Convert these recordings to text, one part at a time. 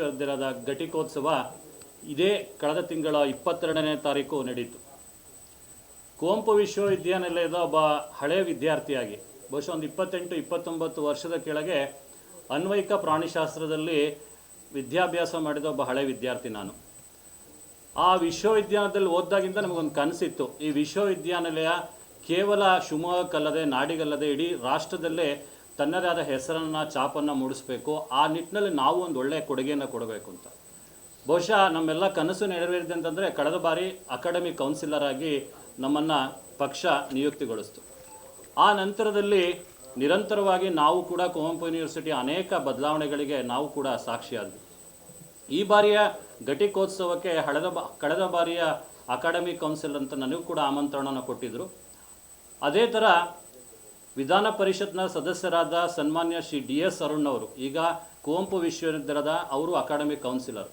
ದಿನದ ಘಟಿಕೋತ್ಸವ ಇದೇ ಕಳೆದ ತಿಂಗಳ ಇಪ್ಪತ್ತೆರಡನೇ ತಾರೀಕು ನಡೆಯಿತು. ಕುವೆಂಪು ವಿಶ್ವವಿದ್ಯಾನಿಲಯದ ಒಬ್ಬ ಹಳೆ ವಿದ್ಯಾರ್ಥಿಯಾಗಿ, ಬಹುಶಃ ಒಂದು ಇಪ್ಪತ್ತೆಂಟು, ಇಪ್ಪತ್ತೊಂಬತ್ತು ವರ್ಷದ ಕೆಳಗೆ ಅನ್ವಯಿಕ ಪ್ರಾಣಿಶಾಸ್ತ್ರದಲ್ಲಿ ವಿದ್ಯಾಭ್ಯಾಸ ಮಾಡಿದ ಒಬ್ಬ ಹಳೆ ವಿದ್ಯಾರ್ಥಿ ನಾನು. ಆ ವಿಶ್ವವಿದ್ಯಾಲಯದಲ್ಲಿ ಓದ್ದಾಗಿಂದ ನಮಗೊಂದು ಕನಸಿತ್ತು. ಈ ವಿಶ್ವವಿದ್ಯಾನಿಲಯ ಕೇವಲ ಶಿವಮೊಗ್ಗಕ್ಕಲ್ಲದೆ, ನಾಡಿಗಲ್ಲದೆ, ಇಡೀ ರಾಷ್ಟ್ರದಲ್ಲೇ ತನ್ನದೇ ಆದ ಹೆಸರನ್ನು ಚಾಪನ್ನು ಮೂಡಿಸಬೇಕು. ಆ ನಿಟ್ಟಿನಲ್ಲಿ ನಾವು ಒಂದು ಒಳ್ಳೆಯ ಕೊಡುಗೆಯನ್ನು ಕೊಡಬೇಕು ಅಂತ. ಬಹುಶಃ ನಮ್ಮೆಲ್ಲ ಕನಸು ನೆರವೇರಿದೆ ಅಂತಂದರೆ ಕಳೆದ ಬಾರಿ ಅಕಾಡೆಮಿ ಕೌನ್ಸಿಲರ್ ಆಗಿ ನಮ್ಮನ್ನು ಪಕ್ಷ ನಿಯುಕ್ತಿಗೊಳಿಸ್ತು. ಆ ನಂತರದಲ್ಲಿ ನಿರಂತರವಾಗಿ ನಾವು ಕೂಡ ಕುವೆಂಪು ಯೂನಿವರ್ಸಿಟಿ ಅನೇಕ ಬದಲಾವಣೆಗಳಿಗೆ ನಾವು ಕೂಡ ಸಾಕ್ಷಿಯಾದ್ವಿ. ಈ ಬಾರಿಯ ಘಟಿಕೋತ್ಸವಕ್ಕೆ ಹಳೆದ ಬಾ, ಕಳೆದ ಬಾರಿಯ ಅಕಾಡೆಮಿ ಕೌನ್ಸಿಲ್ ಅಂತ ನನಗೂ ಕೂಡ ಆಮಂತ್ರಣನ ಕೊಟ್ಟಿದ್ದರು ಅದೇ ಥರ ವಿಧಾನ ಪರಿಷತ್ನ ಸದಸ್ಯರಾದ ಸನ್ಮಾನ್ಯ ಶ್ರೀ ಡಿ ಎಸ್ ಅರುಣ್ ಅವರು ಈಗ ಕುವೆಂಪು ವಿಶ್ವವಿದ್ಯಾಲಯದ ಅವರು ಅಕಾಡೆಮಿ ಕೌನ್ಸಿಲರ್.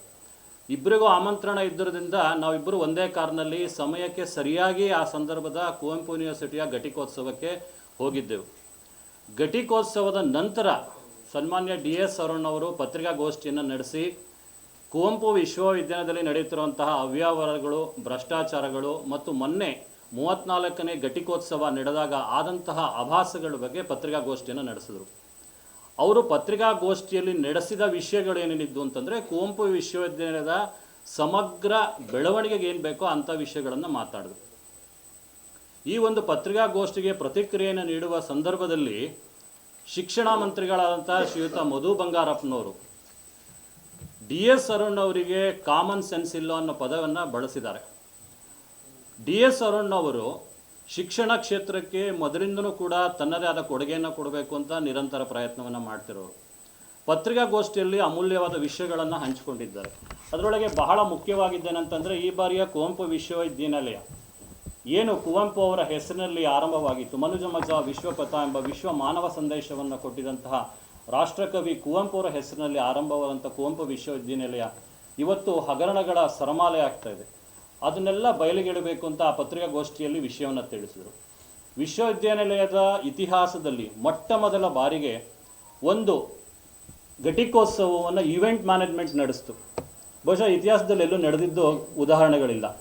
ಇಬ್ಬರಿಗೂ ಆಮಂತ್ರಣ ಇದ್ದರಿಂದ ನಾವಿಬ್ಬರು ಒಂದೇ ಕಾರ್ನಲ್ಲಿ ಸಮಯಕ್ಕೆ ಸರಿಯಾಗಿ ಆ ಸಂದರ್ಭದ ಕುವೆಂಪು ಯೂನಿವರ್ಸಿಟಿಯ ಘಟಿಕೋತ್ಸವಕ್ಕೆ ಹೋಗಿದ್ದೆವು. ಘಟಿಕೋತ್ಸವದ ನಂತರ ಸನ್ಮಾನ್ಯ ಡಿ ಎಸ್ ಅರುಣ್ ಅವರು ಪತ್ರಿಕಾಗೋಷ್ಠಿಯನ್ನು ನಡೆಸಿ, ಕುವೆಂಪು ವಿಶ್ವವಿದ್ಯಾಲಯದಲ್ಲಿ ನಡೆಯುತ್ತಿರುವಂತಹ ಅವ್ಯವಹಾರಗಳು, ಭ್ರಷ್ಟಾಚಾರಗಳು ಮತ್ತು ಮೊನ್ನೆ ಮೂವತ್ತ್ನಾಲ್ಕನೇ ಘಟಿಕೋತ್ಸವ ನಡೆದಾಗ ಆದಂತಹ ಆಭಾಸಗಳ ಬಗ್ಗೆ ಪತ್ರಿಕಾಗೋಷ್ಠಿಯನ್ನು ನಡೆಸಿದರು. ಅವರು ಪತ್ರಿಕಾಗೋಷ್ಠಿಯಲ್ಲಿ ನಡೆಸಿದ ವಿಷಯಗಳೇನೇನಿದ್ದು ಅಂತಂದರೆ ಕುವೆಂಪು ವಿಶ್ವವಿದ್ಯಾಲಯದ ಸಮಗ್ರ ಬೆಳವಣಿಗೆಗೆ ಏನು ಬೇಕೋ ಅಂಥ ವಿಷಯಗಳನ್ನು ಮಾತಾಡಿದ್ರು. ಈ ಒಂದು ಪತ್ರಿಕಾಗೋಷ್ಠಿಗೆ ಪ್ರತಿಕ್ರಿಯೆಯನ್ನು ನೀಡುವ ಸಂದರ್ಭದಲ್ಲಿ ಶಿಕ್ಷಣ ಮಂತ್ರಿಗಳಾದಂಥ ಶ್ರೀಯುತ ಮಧು ಬಂಗಾರಪ್ಪನವರು ಡಿ ಎಸ್ ಅರುಣ್ ಅವರಿಗೆ ಕಾಮನ್ ಸೆನ್ಸ್ ಇಲ್ಲ ಅನ್ನೋ ಪದವನ್ನು ಬಳಸಿದ್ದಾರೆ. ಡಿ ಎಸ್ ಅರುಣ್ ಅವರು ಶಿಕ್ಷಣ ಕ್ಷೇತ್ರಕ್ಕೆ ಮೊದಲಿಂದನೂ ಕೂಡ ತನ್ನದೇ ಆದ ಕೊಡುಗೆಯನ್ನು ಕೊಡಬೇಕು ಅಂತ ನಿರಂತರ ಪ್ರಯತ್ನವನ್ನು ಮಾಡ್ತಿರೋರು. ಪತ್ರಿಕಾಗೋಷ್ಠಿಯಲ್ಲಿ ಅಮೂಲ್ಯವಾದ ವಿಷಯಗಳನ್ನು ಹಂಚಿಕೊಂಡಿದ್ದಾರೆ. ಅದರೊಳಗೆ ಬಹಳ ಮುಖ್ಯವಾಗಿದ್ದೇನೆಂತಂದರೆ ಈ ಬಾರಿಯ ಕುವೆಂಪು ವಿಶ್ವವಿದ್ಯಾನಿಲಯ. ಏನು ಕುವೆಂಪು ಅವರ ಹೆಸರಿನಲ್ಲಿ ಆರಂಭವಾಗಿತ್ತು, ಮನುಜಮಜ ವಿಶ್ವಪಥ ಎಂಬ ವಿಶ್ವ ಮಾನವ ಸಂದೇಶವನ್ನು ಕೊಟ್ಟಿದಂತಹ ರಾಷ್ಟ್ರಕವಿ ಕುವೆಂಪು ಅವರ ಹೆಸರಿನಲ್ಲಿ ಆರಂಭವಾದಂಥ ಕುವೆಂಪು ವಿಶ್ವವಿದ್ಯಾನಿಲಯ ಇವತ್ತು ಹಗರಣಗಳ ಸರಮಾಲೆ ಆಗ್ತಾ ಇದೆ. ಅದನ್ನೆಲ್ಲ ಬಯಲಿಗೆಡಬೇಕು ಅಂತ ಆ ಪತ್ರಿಕಾಗೋಷ್ಠಿಯಲ್ಲಿ ವಿಷಯವನ್ನು ತಿಳಿಸಿದರು. ವಿಶ್ವವಿದ್ಯಾನಿಲಯದ ಇತಿಹಾಸದಲ್ಲಿ ಮೊಟ್ಟ ಮೊದಲ ಬಾರಿಗೆ ಒಂದು ಘಟಿಕೋತ್ಸವವನ್ನು ಈವೆಂಟ್ ಮ್ಯಾನೇಜ್ಮೆಂಟ್ ನಡೆಸ್ತು. ಬಹುಶಃ ಇತಿಹಾಸದಲ್ಲಿ ಎಲ್ಲೂ ನಡೆದಿದ್ದು ಉದಾಹರಣೆಗಳಿಲ್ಲ.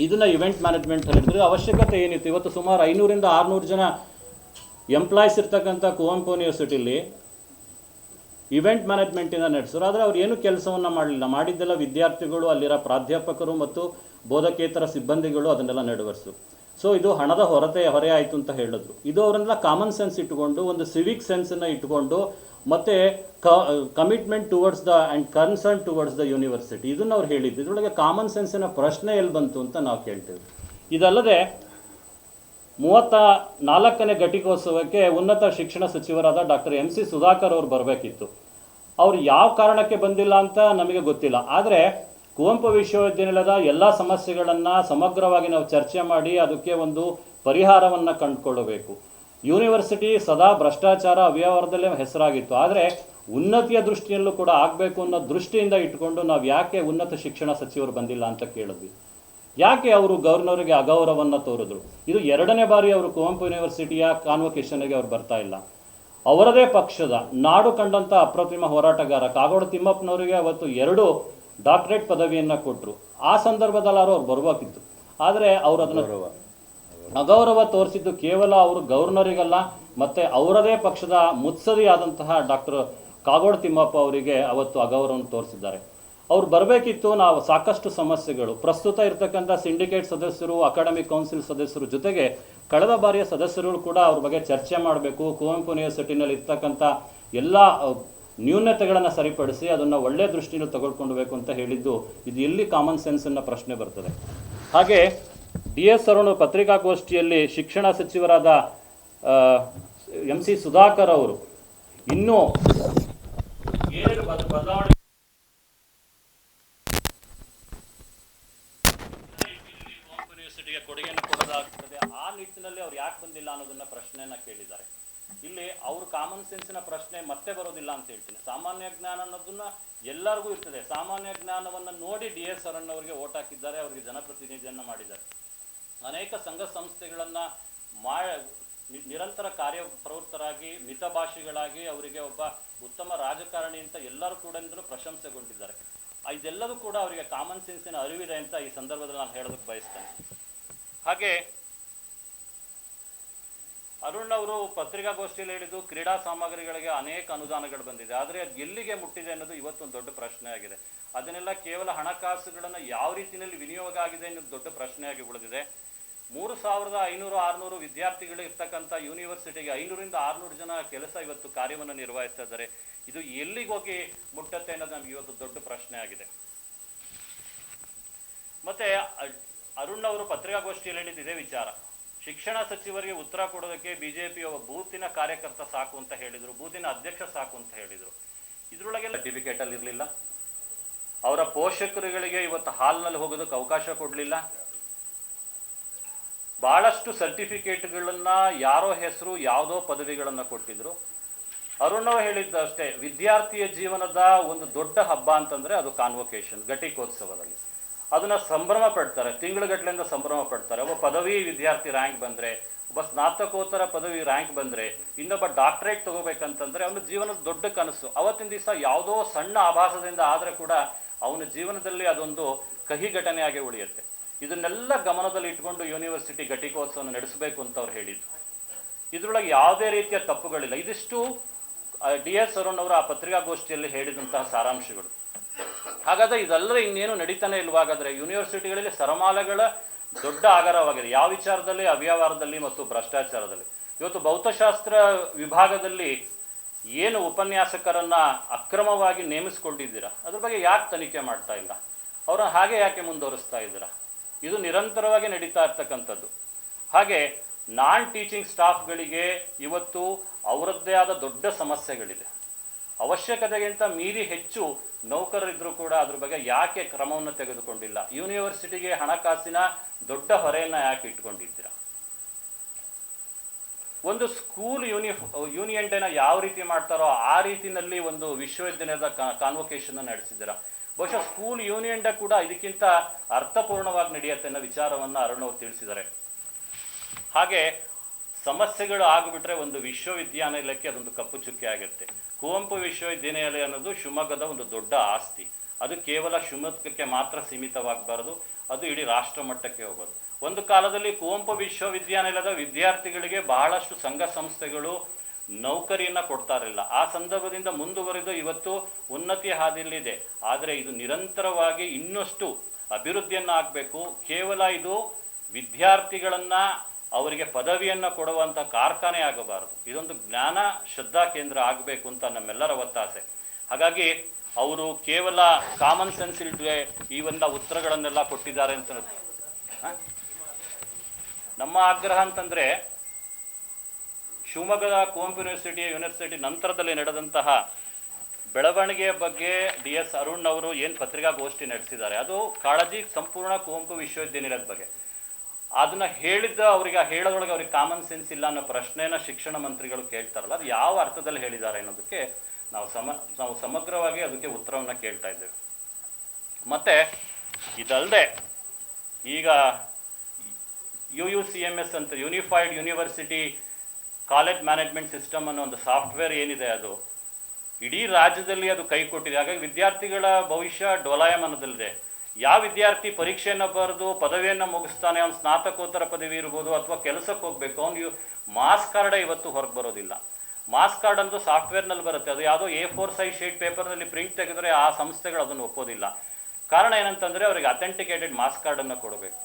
ಇದನ್ನು ಇವೆಂಟ್ ಮ್ಯಾನೇಜ್ಮೆಂಟ್ ಹೇಳಿದ್ರೆ ಅವಶ್ಯಕತೆ ಏನಿತ್ತು? ಇವತ್ತು ಸುಮಾರು ಐನೂರಿಂದ ಆರುನೂರು ಜನ ಎಂಪ್ಲಾಯ್ಸ್ ಇರ್ತಕ್ಕಂಥ ಕುವೆಂಪು ಯೂನಿವರ್ಸಿಟಿಲಿ ಇವೆಂಟ್ ಮ್ಯಾನೇಜ್ಮೆಂಟಿಂದ ನಡೆಸಿದ್ರು. ಆದರೆ ಅವ್ರು ಏನು ಕೆಲಸವನ್ನು ಮಾಡಲಿಲ್ಲ. ಮಾಡಿದ್ದೆಲ್ಲ ವಿದ್ಯಾರ್ಥಿಗಳು, ಅಲ್ಲಿರೋ ಪ್ರಾಧ್ಯಾಪಕರು ಮತ್ತು ಬೋಧಕೇತರ ಸಿಬ್ಬಂದಿಗಳು ಅದನ್ನೆಲ್ಲ ನೆರವೇರಿಸಿದ್ರು. ಸೊ ಇದು ಹಣದ ಹೊರತೆ ಹೊರೆ ಆಯಿತು ಅಂತ ಹೇಳಿದ್ರು. ಇದು ಅವರನ್ನೆಲ್ಲ ಕಾಮನ್ ಸೆನ್ಸ್ ಇಟ್ಕೊಂಡು ಒಂದು ಸಿವಿಕ್ ಸೆನ್ಸನ್ನು ಇಟ್ಕೊಂಡು ಮತ್ತು ಕ commitment towards the and concern towards the university ಇದನ್ನು ಅವ್ರು ಹೇಳಿದ್ದು ಇದರೊಳಗೆ ಕಾಮನ್ ಸೆನ್ಸಿನ ಪ್ರಶ್ನೆ ಎಲ್ಲಿ ಬಂತು ಅಂತ ನಾವು ಕೇಳ್ತೇವೆ. ಇದಲ್ಲದೆ ಮೂವತ್ತ ನಾಲ್ಕನೇ ಘಟಿಕೋತ್ಸವಕ್ಕೆ ಉನ್ನತ ಶಿಕ್ಷಣ ಸಚಿವರಾದ ಡಾಕ್ಟರ್ ಎಂ ಸಿ ಸುಧಾಕರ್ ಅವರು ಬರಬೇಕಿತ್ತು. ಅವ್ರು ಯಾವ ಕಾರಣಕ್ಕೆ ಬಂದಿಲ್ಲ ಅಂತ ನಮಗೆ ಗೊತ್ತಿಲ್ಲ. ಆದರೆ ಕುವೆಂಪು ವಿಶ್ವವಿದ್ಯಾನಿಲಯದ ಎಲ್ಲ ಸಮಸ್ಯೆಗಳನ್ನು ಸಮಗ್ರವಾಗಿ ನಾವು ಚರ್ಚೆ ಮಾಡಿ ಅದಕ್ಕೆ ಒಂದು ಪರಿಹಾರವನ್ನು ಕಂಡುಕೊಳ್ಳಬೇಕು. ಯೂನಿವರ್ಸಿಟಿ ಸದಾ ಭ್ರಷ್ಟಾಚಾರ ಅವ್ಯವಹಾರದಲ್ಲೇ ಹೆಸರಾಗಿತ್ತು. ಆದರೆ ಉನ್ನತಿಯ ದೃಷ್ಟಿಯಲ್ಲೂ ಕೂಡ ಆಗಬೇಕು ಅನ್ನೋ ದೃಷ್ಟಿಯಿಂದ ಇಟ್ಕೊಂಡು ನಾವು ಯಾಕೆ ಉನ್ನತ ಶಿಕ್ಷಣ ಸಚಿವರು ಬಂದಿಲ್ಲ ಅಂತ ಕೇಳಿದ್ವಿ. ಯಾಕೆ ಅವರು ಗವರ್ನರ್ಗೆ ಅಗೌರವವನ್ನು ತೋರಿದ್ರು? ಇದು ಎರಡನೇ ಬಾರಿ ಅವರು ಕುವೆಂಪು ಯೂನಿವರ್ಸಿಟಿಯ ಕಾನ್ವೊಕೇಶನ್ಗೆ ಅವ್ರು ಬರ್ತಾ ಇಲ್ಲ. ಅವರದೇ ಪಕ್ಷದ ನಾಡು ಕಂಡಂಥ ಅಪ್ರತಿಮ ಹೋರಾಟಗಾರ ಕಾಗೋಡು ತಿಮ್ಮಪ್ಪನವರಿಗೆ ಅವತ್ತು ಎರಡು ಡಾಕ್ಟರೇಟ್ ಪದವಿಯನ್ನು ಕೊಟ್ಟರು ಆ ಸಂದರ್ಭದಲ್ಲಾರು ಅವ್ರು ಬರ್ಬೇಕಿತ್ತು. ಆದರೆ ಅವರು ಅದನ್ನು ಅಗೌರವ ತೋರಿಸಿದ್ದು ಕೇವಲ ಅವರು ಗವರ್ನರಿಗಲ್ಲ ಮತ್ತು ಅವರದೇ ಪಕ್ಷದ ಮುತ್ಸದಿ ಆದಂತಹ ಡಾಕ್ಟರ್ ಕಾಗೋಡು ತಿಮ್ಮಪ್ಪ ಅವರಿಗೆ ಅವತ್ತು ಅಗೌರವವನ್ನು ತೋರಿಸಿದ್ದಾರೆ. ಅವ್ರು ಬರಬೇಕಿತ್ತು ನಾವು ಸಾಕಷ್ಟು ಸಮಸ್ಯೆಗಳು. ಪ್ರಸ್ತುತ ಇರತಕ್ಕಂಥ ಸಿಂಡಿಕೇಟ್ ಸದಸ್ಯರು ಅಕಾಡೆಮಿಕ್ ಕೌನ್ಸಿಲ್ ಸದಸ್ಯರು ಜೊತೆಗೆ ಕಳೆದ ಬಾರಿಯ ಸದಸ್ಯರು ಕೂಡ ಅವ್ರ ಬಗ್ಗೆ ಚರ್ಚೆ ಮಾಡಬೇಕು. ಕುವೆಂಪು ಯೂನಿವರ್ಸಿಟಿನಲ್ಲಿ ಇರ್ತಕ್ಕಂಥ ಎಲ್ಲ ನ್ಯೂನತೆಗಳನ್ನು ಸರಿಪಡಿಸಿ ಅದನ್ನು ಒಳ್ಳೆ ದೃಷ್ಟಿಯಲ್ಲಿ ತಗೊಳ್ಕೊಂಡ್ಬೇಕು ಅಂತ ಹೇಳಿದ್ದು ಇದು ಎಲ್ಲಿ ಕಾಮನ್ ಸೆನ್ಸನ್ನ ಪ್ರಶ್ನೆ ಬರ್ತದೆ. ಹಾಗೆ ಡಿ ಎಸ್ ಅರುಣ್ ಪತ್ರಿಕಾಗೋಷ್ಠಿಯಲ್ಲಿ ಶಿಕ್ಷಣ ಸಚಿವರಾದ ಎಂ ಸಿ ಸುಧಾಕರ್ ಅವರು ಇನ್ನೂ ಬದಲಾವಣೆ ಕೊಡುಗೆಯನ್ನು ಕೊಡೋದಾಗ್ತದೆ. ಆ ನಿಟ್ಟಿನಲ್ಲಿ ಅವ್ರು ಯಾಕೆ ಬಂದಿಲ್ಲ ಅನ್ನೋದನ್ನ ಪ್ರಶ್ನೆಯನ್ನ ಕೇಳಿದ್ದಾರೆ. ಇಲ್ಲಿ ಅವ್ರ ಕಾಮನ್ ಸೆನ್ಸಿನ ಪ್ರಶ್ನೆ ಮತ್ತೆ ಬರೋದಿಲ್ಲ ಅಂತ ಹೇಳ್ತೀನಿ. ಸಾಮಾನ್ಯ ಜ್ಞಾನ ಅನ್ನೋದನ್ನ ಎಲ್ಲರಿಗೂ ಇರ್ತದೆ. ಸಾಮಾನ್ಯ ಜ್ಞಾನವನ್ನು ನೋಡಿ ಡಿ ಎಸ್ ಅರುಣ್ ಅವರಿಗೆ ಓಟ್ ಹಾಕಿದ್ದಾರೆ, ಅವರಿಗೆ ಜನಪ್ರತಿನಿಧಿಯನ್ನ ಮಾಡಿದ್ದಾರೆ. ಅನೇಕ ಸಂಘ ಸಂಸ್ಥೆಗಳನ್ನ ಮಾ ನಿರಂತರ ಕಾರ್ಯ ಪ್ರವೃತ್ತರಾಗಿ ಮಿತಭಾಷಿಗಳಾಗಿ ಅವರಿಗೆ ಒಬ್ಬ ಉತ್ತಮ ರಾಜಕಾರಣಿ ಅಂತ ಎಲ್ಲರೂ ಕೂಡ ಪ್ರಶಂಸೆಗೊಂಡಿದ್ದಾರೆ. ಇದೆಲ್ಲದೂ ಕೂಡ ಅವರಿಗೆ ಕಾಮನ್ ಸೆನ್ಸಿನ ಅರಿವಿದೆ ಅಂತ ಈ ಸಂದರ್ಭದಲ್ಲಿ ನಾನು ಹೇಳೋದಕ್ಕೆ ಬಯಸ್ತೇನೆ. ಹಾಗೆ ಅರುಣ್ ಅವರು ಪತ್ರಿಕಾಗೋಷ್ಠಿಯಲ್ಲಿ ಹೇಳಿದ್ದು ಕ್ರೀಡಾ ಸಾಮಗ್ರಿಗಳಿಗೆ ಅನೇಕ ಅನುದಾನಗಳು ಬಂದಿದೆ. ಆದರೆ ಅದು ಎಲ್ಲಿಗೆ ಮುಟ್ಟಿದೆ ಅನ್ನೋದು ಇವತ್ತೊಂದು ದೊಡ್ಡ ಪ್ರಶ್ನೆ ಆಗಿದೆ. ಅದನ್ನೆಲ್ಲ ಕೇವಲ ಹಣಕಾಸುಗಳನ್ನು ಯಾವ ರೀತಿಯಲ್ಲಿ ವಿನಿಯೋಗ ಆಗಿದೆ ಅನ್ನೋದು ದೊಡ್ಡ ಪ್ರಶ್ನೆಯಾಗಿ ಉಳಿದಿದೆ. ಮೂರು ಸಾವಿರದ ಐನೂರು ಆರುನೂರು ವಿದ್ಯಾರ್ಥಿಗಳು ಇರ್ತಕ್ಕಂಥ ಯೂನಿವರ್ಸಿಟಿಗೆ ಐನೂರಿಂದ ಆರುನೂರು ಜನ ಕೆಲಸ ಇವತ್ತು ಕಾರ್ಯವನ್ನು ನಿರ್ವಹಿಸ್ತಾ ಇದ್ದಾರೆ. ಇದು ಎಲ್ಲಿಗೆ ಹೋಗಿ ಮುಟ್ಟತ್ತೆ ಅನ್ನೋದು ನಮ್ಗೆ ಇವತ್ತು ದೊಡ್ಡ ಪ್ರಶ್ನೆ ಆಗಿದೆ. ಮತ್ತೆ ಅರುಣ್ ಅವರು ಪತ್ರಿಕಾಗೋಷ್ಠಿಯಲ್ಲಿ ಹೇಳಿದ್ದು ಇದೇ ವಿಚಾರ. ಶಿಕ್ಷಣ ಸಚಿವರಿಗೆ ಉತ್ತರ ಕೊಡೋದಕ್ಕೆ ಬಿಜೆಪಿ ಒಬ್ಬ ಬೂತಿನ ಕಾರ್ಯಕರ್ತ ಸಾಕು ಅಂತ ಹೇಳಿದ್ರು, ಬೂತಿನ ಅಧ್ಯಕ್ಷ ಸಾಕು ಅಂತ ಹೇಳಿದ್ರು. ಇದ್ರೊಳಗೆಲ್ಲ ಸರ್ಟಿಫಿಕೇಟ್ ಅಲ್ಲಿ ಇರಲಿಲ್ಲ. ಅವರ ಪೋಷಕರುಗಳಿಗೆ ಇವತ್ತು ಹಾಲ್ನಲ್ಲಿ ಹೋಗೋದಕ್ಕೆ ಅವಕಾಶ ಕೊಡಲಿಲ್ಲ. ಬಹಳಷ್ಟು ಸರ್ಟಿಫಿಕೇಟ್ಗಳನ್ನ ಯಾರೋ ಹೆಸರು ಯಾವುದೋ ಪದವಿಗಳನ್ನ ಕೊಟ್ಟಿದ್ರು. ಅರುಣ್ ಅವರು ಅಷ್ಟೇ, ವಿದ್ಯಾರ್ಥಿಯ ಜೀವನದ ಒಂದು ದೊಡ್ಡ ಹಬ್ಬ ಅಂತಂದ್ರೆ ಅದು ಕಾನ್ವೊಕೇಶನ್ ಘಟಿಕೋತ್ಸವದಲ್ಲಿ. ಅದನ್ನ ಸಂಭ್ರಮ ಪಡ್ತಾರೆ ತಿಂಗಳುಗಟ್ಟಲೆಯಿಂದ ಸಂಭ್ರಮ ಪಡ್ತಾರೆ. ಒಬ್ಬ ಪದವಿ ವಿದ್ಯಾರ್ಥಿ ರ್ಯಾಂಕ್ ಬಂದ್ರೆ, ಒಬ್ಬ ಸ್ನಾತಕೋತ್ತರ ಪದವಿ ರ್ಯಾಂಕ್ ಬಂದ್ರೆ, ಇನ್ನೊಬ್ಬ ಡಾಕ್ಟರೇಟ್ ತಗೋಬೇಕಂತಂದ್ರೆ ಅವನ ಜೀವನದ ದೊಡ್ಡ ಕನಸು. ಅವತ್ತಿನ ದಿವಸ ಯಾವುದೋ ಸಣ್ಣ ಆಭಾಸದಿಂದ ಆದ್ರೆ ಕೂಡ ಅವನ ಜೀವನದಲ್ಲಿ ಅದೊಂದು ಕಹಿ ಘಟನೆಯಾಗಿ ಉಳಿಯುತ್ತೆ. ಇದನ್ನೆಲ್ಲ ಗಮನದಲ್ಲಿ ಇಟ್ಕೊಂಡು ಯೂನಿವರ್ಸಿಟಿ ಘಟಿಕೋತ್ಸವವನ್ನು ನಡೆಸಬೇಕು ಅಂತ ಅವ್ರು ಹೇಳಿದ್ರು ಇದರೊಳಗೆ ಯಾವುದೇ ರೀತಿಯ ತಪ್ಪುಗಳಿಲ್ಲ. ಇದಿಷ್ಟು ಡಿ ಎಸ್ ಅರುಣ್ ಅವರು ಆ ಪತ್ರಿಕಾಗೋಷ್ಠಿಯಲ್ಲಿ ಹೇಳಿದಂತಹ ಸಾರಾಂಶಗಳು. ಹಾಗಾದ್ರೆ ಇದೆಲ್ಲರ ಇನ್ನೇನು ನಡೀತಾನೆ ಇಲ್ವಾಗಾದ್ರೆ ಯೂನಿವರ್ಸಿಟಿಗಳಲ್ಲಿ ಸರಮಾಲೆಗಳ ದೊಡ್ಡ ಆಗರವಾಗಿದೆ ಯಾವ ವಿಚಾರದಲ್ಲಿ? ಅವ್ಯವಹಾರದಲ್ಲಿ ಮತ್ತು ಭ್ರಷ್ಟಾಚಾರದಲ್ಲಿ. ಇವತ್ತು ಭೌತಶಾಸ್ತ್ರ ವಿಭಾಗದಲ್ಲಿ ಏನು ಉಪನ್ಯಾಸಕರನ್ನ ಅಕ್ರಮವಾಗಿ ನೇಮಿಸಿಕೊಂಡಿದ್ದೀರಾ? ಅದ್ರ ಬಗ್ಗೆ ಯಾಕೆ ತನಿಖೆ ಮಾಡ್ತಾ ಇಲ್ಲ? ಅವರ ಹಾಗೆ ಯಾಕೆ ಮುಂದುವರಿಸ್ತಾ ಇದ್ದೀರಾ? ಇದು ನಿರಂತರವಾಗಿ ನಡೀತಾ ಇರ್ತಕ್ಕಂಥದ್ದು. ಹಾಗೆ ನಾನ್ ಟೀಚಿಂಗ್ ಸ್ಟಾಫ್ಗಳಿಗೆ ಇವತ್ತು ಅವರದ್ದೇ ಆದ ದೊಡ್ಡ ಸಮಸ್ಯೆಗಳಿದೆ. ಅವಶ್ಯಕತೆಗಿಂತ ಮೀರಿ ಹೆಚ್ಚು ನೌಕರರಿದ್ರು ಕೂಡ ಅದ್ರ ಬಗ್ಗೆ ಯಾಕೆ ಕ್ರಮವನ್ನು ತೆಗೆದುಕೊಂಡಿಲ್ಲ? ಯೂನಿವರ್ಸಿಟಿಗೆ ಹಣಕಾಸಿನ ದೊಡ್ಡ ಹೊರೆಯನ್ನ ಯಾಕೆ ಇಟ್ಕೊಂಡಿದ್ದೀರಾ? ಒಂದು ಸ್ಕೂಲ್ ಯೂನಿ ಯೂನಿಯನ್ ಡೇನ ಯಾವ ರೀತಿ ಮಾಡ್ತಾರೋ ಆ ರೀತಿನಲ್ಲಿ ಒಂದು ವಿಶ್ವವಿದ್ಯಾಲಯದ ಕಾನ್ವೊಕೇಶನ್ ನಡೆಸಿದ್ದೀರಾ. ಬಹುಶಃ ಸ್ಕೂಲ್ ಯೂನಿಯನ್ ಡೇ ಕೂಡ ಇದಕ್ಕಿಂತ ಅರ್ಥಪೂರ್ಣವಾಗಿ ನಡೆಯುತ್ತೆ ಅನ್ನೋ ವಿಚಾರವನ್ನ ಅರುಣ್ ಅವರು ತಿಳಿಸಿದ್ದಾರೆ. ಹಾಗೆ ಸಮಸ್ಯೆಗಳು ಆಗಿಬಿಟ್ರೆ ಒಂದು ವಿಶ್ವವಿದ್ಯಾನಿಲಯಕ್ಕೆ ಅದೊಂದು ಕಪ್ಪು ಚುಕ್ಕೆ ಆಗುತ್ತೆ. ಕುವೆಂಪು ವಿಶ್ವವಿದ್ಯಾನಿಲಯ ಅನ್ನೋದು ಶಿವಮೊಗ್ಗದ ಒಂದು ದೊಡ್ಡ ಆಸ್ತಿ. ಅದು ಕೇವಲ ಶಿವಮೊಗ್ಗಕ್ಕೆ ಮಾತ್ರ ಸೀಮಿತವಾಗಬಾರದು. ಅದು ಇಡೀ ರಾಷ್ಟ್ರ ಮಟ್ಟಕ್ಕೆ ಹೋಗೋದು. ಒಂದು ಕಾಲದಲ್ಲಿ ಕುವೆಂಪು ವಿಶ್ವವಿದ್ಯಾನಿಲಯದ ವಿದ್ಯಾರ್ಥಿಗಳಿಗೆ ಬಹಳಷ್ಟು ಸಂಘ ಸಂಸ್ಥೆಗಳು ನೌಕರಿಯನ್ನು ಕೊಡ್ತಾ ಇರಲಿಲ್ಲ ಆ ಸಂದರ್ಭದಿಂದ ಮುಂದುವರೆದು ಇವತ್ತು ಉನ್ನತಿ ಹಾದಿಯಲ್ಲಿದೆ. ಆದರೆ ಇದು ನಿರಂತರವಾಗಿ ಇನ್ನಷ್ಟು ಅಭಿವೃದ್ಧಿಯನ್ನು ಆಗಬೇಕು. ಕೇವಲ ಇದು ವಿದ್ಯಾರ್ಥಿಗಳನ್ನ ಅವರಿಗೆ ಪದವಿಯನ್ನು ಕೊಡುವಂಥ ಕಾರ್ಖಾನೆ ಆಗಬಾರದು. ಇದೊಂದು ಜ್ಞಾನ ಶ್ರದ್ಧಾ ಕೇಂದ್ರ ಆಗಬೇಕು ಅಂತ ನಮ್ಮೆಲ್ಲರ ಒತ್ತಾಸೆ. ಹಾಗಾಗಿ ಅವರು ಕೇವಲ ಕಾಮನ್ ಸೆನ್ಸ್ ಇಲ್ಲದೆ ಈ ಒಂದು ಉತ್ತರಗಳನ್ನೆಲ್ಲ ಕೊಟ್ಟಿದ್ದಾರೆ ಅಂತ? ನಮ್ಮ ಆಗ್ರಹ ಅಂತಂದ್ರೆ ಶಿವಮೊಗ್ಗದ ಕುವೆಂಪು ಯೂನಿವರ್ಸಿಟಿ ಯೂನಿವರ್ಸಿಟಿ ನಂತರದಲ್ಲಿ ನಡೆದಂತಹ ಬೆಳವಣಿಗೆಯ ಬಗ್ಗೆ ಡಿ ಎಸ್ ಅರುಣ್ ಅವರು ಏನು ಪತ್ರಿಕಾಗೋಷ್ಠಿ ನಡೆಸಿದ್ದಾರೆ. ಅದು ಕಾಳಜಿ ಸಂಪೂರ್ಣ ಕುವೆಂಪು ವಿಶ್ವವಿದ್ಯಾನಿಲಯದ ಬಗ್ಗೆ. ಅದನ್ನ ಹೇಳಿದ ಅವ್ರಿಗೆ ಹೇಳೋದ್ರೊಳಗೆ ಅವ್ರಿಗೆ ಕಾಮನ್ ಸೆನ್ಸ್ ಇಲ್ಲ ಅನ್ನೋ ಪ್ರಶ್ನೆನ ಶಿಕ್ಷಣ ಮಂತ್ರಿಗಳು ಕೇಳ್ತಾರಲ್ಲ, ಅದು ಯಾವ ಅರ್ಥದಲ್ಲಿ ಹೇಳಿದ್ದಾರೆ ಅನ್ನೋದಕ್ಕೆ ನಾವು ಸಮ, ನಾವು ಸಮಗ್ರವಾಗಿ ಅದಕ್ಕೆ ಉತ್ತರವನ್ನ ಕೇಳ್ತಾ ಇದ್ದೇವೆ. ಮತ್ತೆ ಇದಲ್ಲದೆ ಈಗ U U C M S ಅಂತ unified university college management system ಅನ್ನೋ ಒಂದು ಸಾಫ್ಟ್ವೇರ್ ಏನಿದೆ ಅದು, ಇಡೀ ರಾಜ್ಯದಲ್ಲಿ ಅದು ಕೈ ಕೊಟ್ಟಿದೆ. ಹಾಗಾಗಿ ವಿದ್ಯಾರ್ಥಿಗಳ ಭವಿಷ್ಯ ಡೋಲಾಯಮಾನದಲ್ಲಿದೆ. ಯಾವ ವಿದ್ಯಾರ್ಥಿ ಪರೀಕ್ಷೆಯನ್ನು ಬರೆದು ಪದವಿಯನ್ನು ಮುಗಿಸ್ತಾನೆ, ಅವ್ನು ಸ್ನಾತಕೋತ್ತರ ಪದವಿ ಇರ್ಬೋದು ಅಥವಾ ಕೆಲಸಕ್ಕೆ ಹೋಗ್ಬೇಕು, ಅವ್ನು ಮಾಸ್ ಕಾರ್ಡ್ ಇವತ್ತು ಹೊರಗೆ ಬರೋದಿಲ್ಲ. ಮಾಸ್ ಕಾರ್ಡ್ ಅಂತೂ ಸಾಫ್ಟ್ವೇರ್ನಲ್ಲಿ ಬರುತ್ತೆ. ಅದು ಯಾವುದೋ ಎ ಫೋರ್ ಸೈಜ್ ಶೀಟ್ ಪೇಪರ್ನಲ್ಲಿ ಪ್ರಿಂಟ್ ತೆಗೆದ್ರೆ ಆ ಸಂಸ್ಥೆಗಳು ಅದನ್ನು ಒಪ್ಪೋದಿಲ್ಲ. ಕಾರಣ ಏನಂತಂದ್ರೆ ಅವರಿಗೆ ಅಥೆಂಟಿಕೇಟೆಡ್ ಮಾಸ್ ಕಾರ್ಡನ್ನು ಕೊಡಬೇಕು.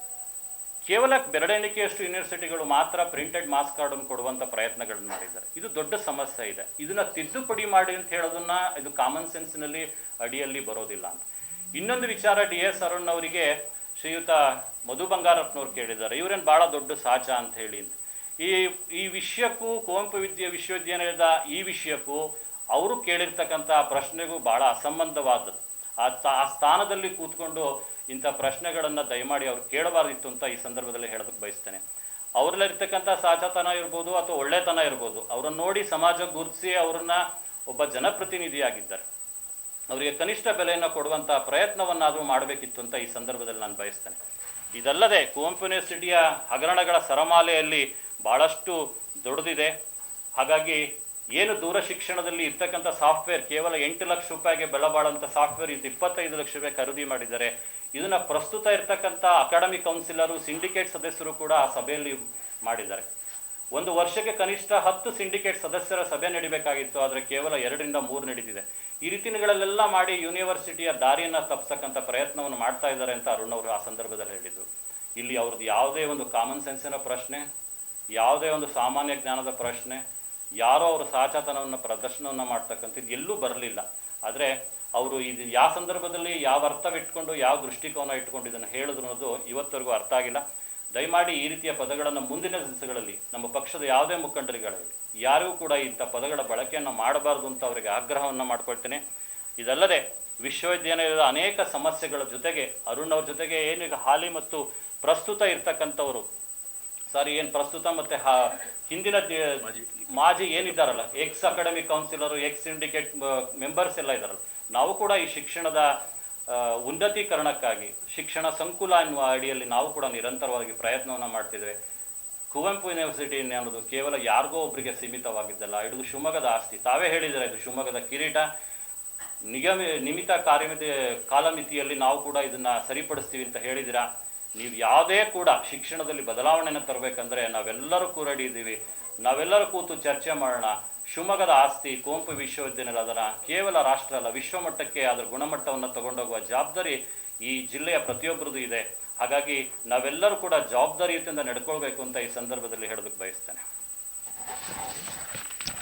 ಕೇವಲ ಬೆರಳೆಣಿಕೆಯಷ್ಟು ಯೂನಿವರ್ಸಿಟಿಗಳು ಮಾತ್ರ ಪ್ರಿಂಟೆಡ್ ಮಾಸ್ ಕಾರ್ಡ್ ಅನ್ನು ಕೊಡುವಂತ ಪ್ರಯತ್ನಗಳನ್ನು ಮಾಡಿದ್ದಾರೆ. ಇದು ದೊಡ್ಡ ಸಮಸ್ಯೆ ಇದೆ. ಇದನ್ನ ತಿದ್ದುಪಡಿ ಮಾಡಿ ಅಂತ ಹೇಳೋದನ್ನ ಇದು ಕಾಮನ್ ಸೆನ್ಸ್ನಲ್ಲಿ ಅಡಿಯಲ್ಲಿ ಬರೋದಿಲ್ಲ ಅಂತ. ಇನ್ನೊಂದು ವಿಚಾರ ಡಿ ಎಸ್ ಅರುಣ್ ಅವರಿಗೆ ಶ್ರೀಯುತ ಮಧು ಬಂಗಾರಪ್ಪನವ್ರು ಕೇಳಿದ್ದಾರೆ. ಇವರೇನು ಬಹಳ ದೊಡ್ಡ ಸಾಚ ಅಂತ ಹೇಳಿ. ಈ ಈ ವಿಷಯಕ್ಕೂ, ಕುವೆಂಪು ವಿದ್ಯಾ ವಿಶ್ವವಿದ್ಯಾನಿಲಯದ ಈ ವಿಷಯಕ್ಕೂ ಅವರು ಕೇಳಿರ್ತಕ್ಕಂಥ ಪ್ರಶ್ನೆಗೂ ಬಹಳ ಅಸಂಬಂಧವಾದದ್ದು. ಆ ಸ್ಥಾನದಲ್ಲಿ ಕೂತ್ಕೊಂಡು ಇಂಥ ಪ್ರಶ್ನೆಗಳನ್ನು ದಯಮಾಡಿ ಅವ್ರು ಕೇಳಬಾರ್ದಿತ್ತು ಅಂತ ಈ ಸಂದರ್ಭದಲ್ಲಿ ಹೇಳೋದಕ್ಕೆ ಬಯಸ್ತೇನೆ. ಅವರಲ್ಲಿರ್ತಕ್ಕಂಥ ಸಾಚತನ ಇರ್ಬೋದು ಅಥವಾ ಒಳ್ಳೆತನ ಇರ್ಬೋದು, ಅವರನ್ನು ನೋಡಿ ಸಮಾಜ ಗುರುತಿಸಿ ಅವ್ರನ್ನ ಒಬ್ಬ ಜನಪ್ರತಿನಿಧಿಯಾಗಿದ್ದಾರೆ. ಅವರಿಗೆ ಕನಿಷ್ಠ ಬೆಲೆಯನ್ನು ಕೊಡುವಂಥ ಪ್ರಯತ್ನವನ್ನಾದರೂ ಮಾಡಬೇಕಿತ್ತು ಅಂತ ಈ ಸಂದರ್ಭದಲ್ಲಿ ನಾನು ಬಯಸ್ತೇನೆ. ಇದಲ್ಲದೆ ಕುವೆಂಪು ಯೂನಿವರ್ಸಿಟಿಯ ಹಗರಣಗಳ ಸರಮಾಲೆಯಲ್ಲಿ ಭಾಳಷ್ಟು ದೊಡ್ಡದಿದೆ ಹಾಗಾಗಿ ಏನು ದೂರ ಶಿಕ್ಷಣದಲ್ಲಿ ಇರ್ತಕ್ಕಂಥ ಸಾಫ್ಟ್ವೇರ್ ಕೇವಲ ಎಂಟು ಲಕ್ಷ ರೂಪಾಯಿಗೆ ಬೆಲೆ ಬಾಳುವಂಥ ಸಾಫ್ಟ್ವೇರ್ ಇದು ಇಪ್ಪತ್ತೈದು ಲಕ್ಷ ರೂಪಾಯಿ ಖರೀದಿ ಮಾಡಿದ್ದಾರೆ. ಇದನ್ನ ಪ್ರಸ್ತುತ ಇರ್ತಕ್ಕಂಥ ಅಕಾಡೆಮಿ ಕೌನ್ಸಿಲರು, ಸಿಂಡಿಕೇಟ್ ಸದಸ್ಯರು ಕೂಡ ಆ ಸಭೆಯಲ್ಲಿ ಮಾಡಿದ್ದಾರೆ. ಒಂದು ವರ್ಷಕ್ಕೆ ಕನಿಷ್ಠ ಹತ್ತು ಸಿಂಡಿಕೇಟ್ ಸದಸ್ಯರ ಸಭೆ ನಡಿಬೇಕಾಗಿತ್ತು, ಆದರೆ ಕೇವಲ ಎರಡರಿಂದ ಮೂರು ನಡೀತಿದೆ. ಈ ರೀತಿಗಳಲ್ಲೆಲ್ಲ ಮಾಡಿ ಯೂನಿವರ್ಸಿಟಿಯ ದಾರಿಯನ್ನು ತಪ್ಪಿಸಕ್ಕಂಥ ಪ್ರಯತ್ನವನ್ನು ಮಾಡ್ತಾ ಇದ್ದಾರೆ ಅಂತ ಅರುಣ್ ಅವರು ಆ ಸಂದರ್ಭದಲ್ಲಿ ಹೇಳಿದರು. ಇಲ್ಲಿ ಅವ್ರದ್ದು ಯಾವುದೇ ಒಂದು ಕಾಮನ್ ಸೆನ್ಸಿನ ಪ್ರಶ್ನೆ, ಯಾವುದೇ ಒಂದು ಸಾಮಾನ್ಯ ಜ್ಞಾನದ ಪ್ರಶ್ನೆ, ಯಾರೋ ಅವರು ಸಾಚಾತನವನ್ನು ಪ್ರದರ್ಶನವನ್ನು ಮಾಡ್ತಕ್ಕಂಥದ್ದು ಎಲ್ಲೂ ಬರಲಿಲ್ಲ. ಆದರೆ ಅವರು ಇದು ಯಾವ ಸಂದರ್ಭದಲ್ಲಿ ಯಾವ ಅರ್ಥವಿಟ್ಕೊಂಡು ಯಾವ ದೃಷ್ಟಿಕೋನ ಇಟ್ಕೊಂಡು ಇದನ್ನು ಹೇಳಿದ್ರು ಅನ್ನೋದು ಇವತ್ತವರೆಗೂ ಅರ್ಥ ಆಗಿಲ್ಲ. ದಯಮಾಡಿ ಈ ರೀತಿಯ ಪದಗಳನ್ನು ಮುಂದಿನ ದಿವಸಗಳಲ್ಲಿ ನಮ್ಮ ಪಕ್ಷದ ಯಾವುದೇ ಮುಖಂಡರುಗಳಲ್ಲಿ ಯಾರಿಗೂ ಕೂಡ ಇಂಥ ಪದಗಳ ಬಳಕೆಯನ್ನು ಮಾಡಬಾರ್ದು ಅಂತ ಅವರಿಗೆ ಆಗ್ರಹವನ್ನು ಮಾಡ್ಕೊಳ್ತೇನೆ. ಇದಲ್ಲದೆ ವಿಶ್ವವಿದ್ಯಾನಿಲಯದ ಅನೇಕ ಸಮಸ್ಯೆಗಳ ಜೊತೆಗೆ, ಅರುಣ್ ಅವ್ರ ಜೊತೆಗೆ ಏನೀಗ ಹಾಲಿ ಮತ್ತು ಪ್ರಸ್ತುತ ಇರ್ತಕ್ಕಂಥವರು, ಸಾರಿ ಏನು ಪ್ರಸ್ತುತ ಮತ್ತೆ ಹಿಂದಿನ ಮಾಜಿ ಏನಿದ್ದಾರಲ್ಲ, ex academy councillor, ex syndicate members ಎಲ್ಲ ಇದ್ದಾರಲ್ಲ, ನಾವು ಕೂಡ ಈ ಶಿಕ್ಷಣದ ಉನ್ನತೀಕರಣಕ್ಕಾಗಿ ಶಿಕ್ಷಣ ಸಂಕುಲ ಎನ್ನುವ ಅಡಿಯಲ್ಲಿ ನಾವು ಕೂಡ ನಿರಂತರವಾಗಿ ಪ್ರಯತ್ನವನ್ನು ಮಾಡ್ತಿದ್ದೇವೆ. ಕುವೆಂಪು ಯೂನಿವರ್ಸಿಟಿ ಅನ್ನೋದು ಕೇವಲ ಯಾರಿಗೋ ಒಬ್ಬರಿಗೆ ಸೀಮಿತವಾಗಿದ್ದಲ್ಲ, ಇದು ಶಿವಮೊಗ್ಗದ ಆಸ್ತಿ. ತಾವೇ ಹೇಳಿದರೆ ಇದು ಶಿವಮೊಗ್ಗದ ಕಿರೀಟ? ನಿಗಮಿ ನಿಮಿತ ಕಾರ್ಯಮಿತಿ, ಕಾಲಮಿತಿಯಲ್ಲಿ ನಾವು ಕೂಡ ಇದನ್ನ ಸರಿಪಡಿಸ್ತೀವಿ ಅಂತ ಹೇಳಿದಿರಾ ನೀವು ಯಾವುದೇ ಕೂಡ ಶಿಕ್ಷಣದಲ್ಲಿ ಬದಲಾವಣೆಯನ್ನು ತರಬೇಕಂದ್ರೆ ನಾವೆಲ್ಲರೂ ಕೂರಡಿದ್ದೀವಿ. ನಾವೆಲ್ಲರೂ ಕೂತು ಚರ್ಚೆ ಮಾಡೋಣ. ಶಿವಮೊಗ್ಗದ ಆಸ್ತಿ, ಕುವೆಂಪು ವಿಶ್ವವಿದ್ಯಾನಿಲಯದ ಕೇವಲ ರಾಷ್ಟ್ರ ಅಲ್ಲ, ವಿಶ್ವಮಟ್ಟಕ್ಕೆ ಅದರ ಗುಣಮಟ್ಟವನ್ನು ತಗೊಂಡೋಗುವ ಜವಾಬ್ದಾರಿ ಈ ಜಿಲ್ಲೆಯ ಪ್ರತಿಯೊಬ್ಬರದ್ದು ಇದೆ. ಹಾಗಾಗಿ ನಾವೆಲ್ಲರೂ ಕೂಡ ಜವಾಬ್ದಾರಿಯುತದಿಂದ ನಡ್ಕೊಳ್ಬೇಕು ಅಂತ ಈ ಸಂದರ್ಭದಲ್ಲಿ ಹೇಳೋದಕ್ಕೆ ಬಯಸ್ತೇನೆ.